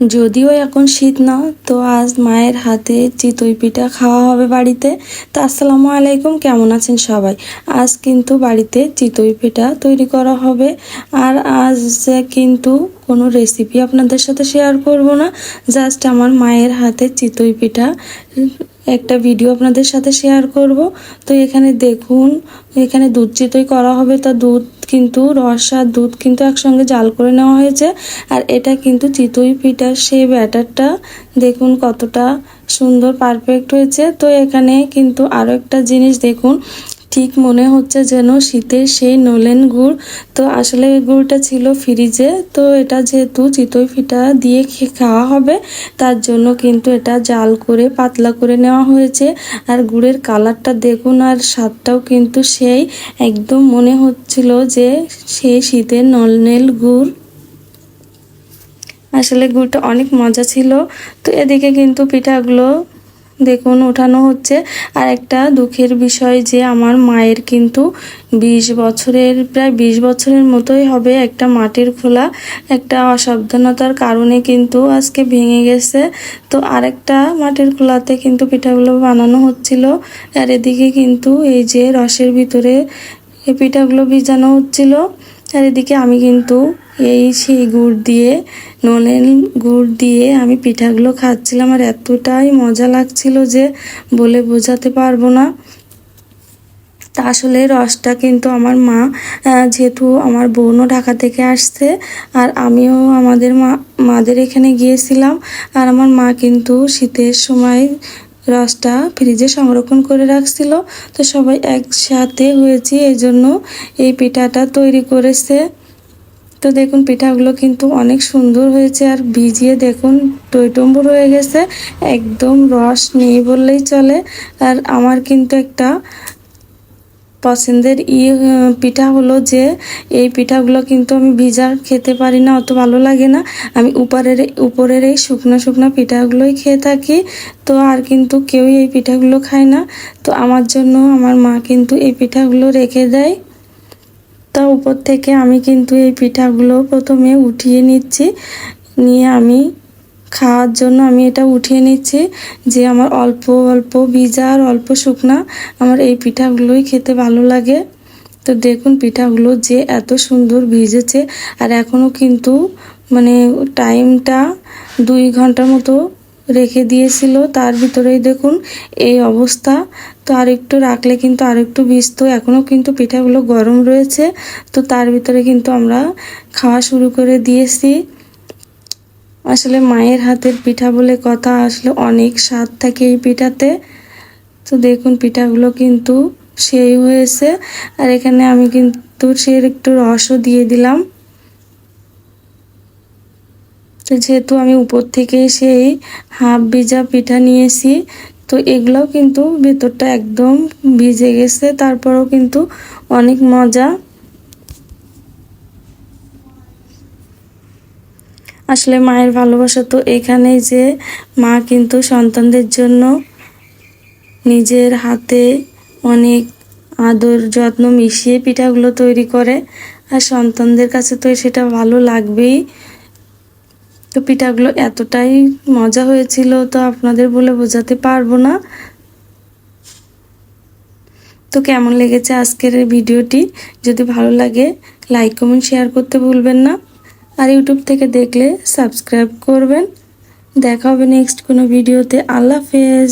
যদিও এখন শীত না, তো আজ মায়ের হাতে চিতই পিঠা খাওয়া হবে বাড়িতে। তো আসসালামু আলাইকুম, কেমন আছেন সবাই? আজ কিন্তু বাড়িতে চিতই পিঠা তৈরি করা হবে। আর আজ কিন্তু কোনো রেসিপি আপনাদের সাথে শেয়ার করব না জাস্ট আমার মায়ের হাতে চিতই পিঠা একটা ভিডিও আপনাদের সাথে শেয়ার করব। তো এখানে দেখুন, এখানে দুধ চিতই করা হবে। তা দুধ কিন্তু, রস আর দুধ কিন্তু একসঙ্গে জাল করে নেওয়া হয়েছে। আর এটা কিন্তু চিতই পিঠার সেই ব্যাটারটা। দেখুন কতটা সুন্দর পারফেক্ট হয়েছে। তো এখানে কিন্তু আরও একটা জিনিস দেখুন ঠিক মনে হচ্ছে যেন শীতের সেই নলেন গুড়। তো আসলে গুড়টা ছিল ফ্রিজে, তো এটা যেহেতু চিতই ফিটা দিয়ে খাওয়া হবে, তার জন্য কিন্তু এটা জাল করে, পাতলা করে নেওয়া হয়েছে। আর গুড়ের কালারটা দেখুন, আর স্বাদটাও কিন্তু সেই। একদম মনে হচ্ছিল যে সেই শীতের নলনেল গুড়। আসলে গুড়টা অনেক মজা ছিল। তো এদিকে কিন্তু পিঠাগুলো দেখুন ওঠানো হচ্ছে। আর একটা দুঃখের বিষয় যে আমার মায়ের কিন্তু বিশ বছরের, প্রায় বিশ বছরের মতোই হবে একটা মাটির খোলা। একটা অসাবধানতার কারণে কিন্তু আজকে ভেঙে গেছে। তো আরেকটা মাটির খোলাতে কিন্তু পিঠাগুলো বানানো হচ্ছিল। আর এদিকে কিন্তু এই যে রসের ভিতরে এই পিঠাগুলো ভিজানো হচ্ছিল। আর এদিকে আমি কিন্তু এই সেই গুড় দিয়ে, নলেন গুড় দিয়ে আমি পিঠাগুলো খাচ্ছিলাম আর এতটাই মজা লাগছিল যে বলে বোঝাতে পারব না। তা আসলে রসটা কিন্তু আমার মা যেহেতু আমার বোনও ঢাকা থেকে আসছে আর আমিও আমাদের মা, মাদের এখানে গিয়েছিলাম আর আমার মা কিন্তু শীতের সময় রসটা ফ্রিজে সংরক্ষণ করে রাখছিল। তো সবাই একসাথে হয়েছে এই জন্য এই পিঠাটা তৈরি করেছে। তো দেখুন, পিঠাগুলো কিন্তু অনেক সুন্দর হয়েছে আর ভিজিয়ে দেখুন, টইটম্বুর হয়ে গেছে। একদম রস নেই বললেই চলে। আর আমার কিন্তু একটা পছন্দের ই পিঠা হলো যে, এই পিঠাগুলো কিন্তু আমি ভিজা খেতে পারি না, অত ভালো লাগে না। আমি উপরের উপরের এই শুকনো শুকনো পিঠাগুলোই খেয়ে থাকি, তো আর কিন্তু কেউই এই পিঠাগুলো খায় না। তো আমার জন্য আমার মা কিন্তু এই পিঠাগুলো রেখে দেয়। তা উপর থেকে আমি কিন্তু এই পিঠাগুলো প্রথমে উঠিয়ে নিচ্ছি, নিয়ে আমি খাওয়ার জন্য আমি এটা উঠিয়ে নিচ্ছি যে আমার অল্প অল্প ভিজা আর অল্প শুকনা আমার এই পিঠাগুলোই খেতে ভালো লাগে। তো দেখুন পিঠাগুলো যে এত সুন্দর ভিজেছে আর এখনও কিন্তু মানে টাইমটা দুই ঘণ্টার মতো রেখে দিয়েছিল। তার ভিতরেই দেখুন এই অবস্থা। তো আর একটু রাখলে কিন্তু আর একটু ভিজতো এখনও কিন্তু পিঠাগুলো গরম রয়েছে। তো তার ভিতরে কিন্তু আমরা খাওয়া শুরু করে দিয়েছি। আসলে মায়ের হাতের পিঠা বলে কথা আসলে অনেক স্বাদ থাকে এই পিঠাতে। তো দেখুন, পিঠাগুলো কিন্তু সেই হয়েছে। আর এখানে আমি কিন্তু সে একটু রসও দিয়ে দিলাম। তো যেহেতু আমি উপর থেকে সেই হাফ ভিজা পিঠা নিয়েছি, তো এগুলোও কিন্তু ভেতরটা একদম ভিজে গেছে। তারপরেও কিন্তু অনেক মজা। আসলে মায়ের ভালোবাসা তো এখানেই যে মা কিন্তু সন্তানদের জন্য নিজের হাতে অনেক আদর, যত্ন মিশিয়ে পিঠাগুলো তৈরি করে। আর সন্তানদের কাছে তো সেটা ভালো লাগবেই। তো পিঠাগুলো এতটাই মজা হয়েছিল তো আপনাদের বলে বোঝাতে পারব না। তো কেমন লেগেছে আজকের ভিডিওটি? যদি ভালো লাগে, লাইক, কমেন্ট, শেয়ার করতে ভুলবেন না। আর ইউটিউব থেকে দেখলে সাবস্ক্রাইব করবেন। দেখা হবে নেক্সট কোনো ভিডিওতে। আল্লাহ হাফেজ।